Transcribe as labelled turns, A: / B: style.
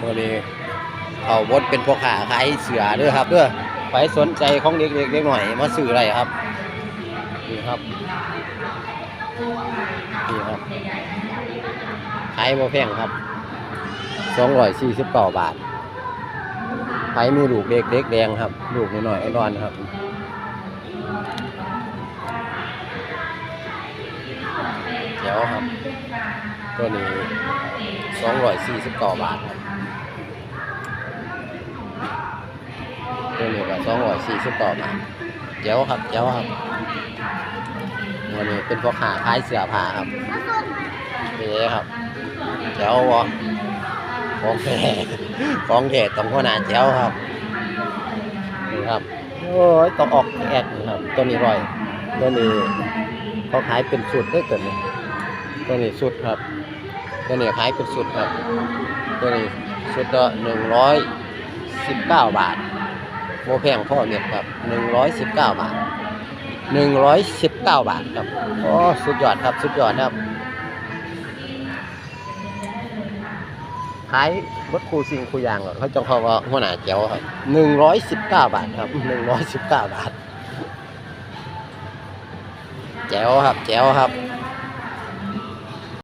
A: เมื่อนี้เขาบดเป็นพวกขาขายเสือด้วยครับเด้อไปสนใจของเด็กๆเล็กหน่อยมาซื้ออะไรครับนี่ครับนี่ครับขายบ่แพงครับสองร้อยสี่สิบเก้าบาทขายมีลูกเด็กเด็กแดงครับ ลูกน้อยๆอ่อนๆครับ ครับ ตัวนี้สองร้อยสี่สิบเก้าบาทครับตัวนี้ก็สองร้อยสี่สิบเก้าบาทเดี๋ยวครับเดี๋ยวครับวันนี้เป็นพวกขาขายเสือผ้าครับนี่ครับเดี๋ยววะของแท้ของแท้ต้องขนาดเดี๋ยวครับนี่ครับโอ้ยต้องออกแอดครับตัวนี้ร่อย ตัวนี้เขาขายเป็นสุดได้เกิน ตัวนี้สุดครับ ตัวนี้ขายเป็นสุดครับ ตัวนี้สุดละหนึ่งร้อยสิบเก้าบาทโมแพงพ่อเม็ดครับหนึ่งร้อยสิบเก้าบาทหนึ่งร้อยสิบเก้าบาทครับโอ้สุดยอดครับสุดยอดครับขายรถครูซิงคูยางก่อนเขาจองเขาว่าหัวหน้าเจ๋วครับหนึ่งร้อยสิบเก้าบาทครับหนึ่งร้อยสิบเก้าบาทแจ๋วครับแจ๋วครับ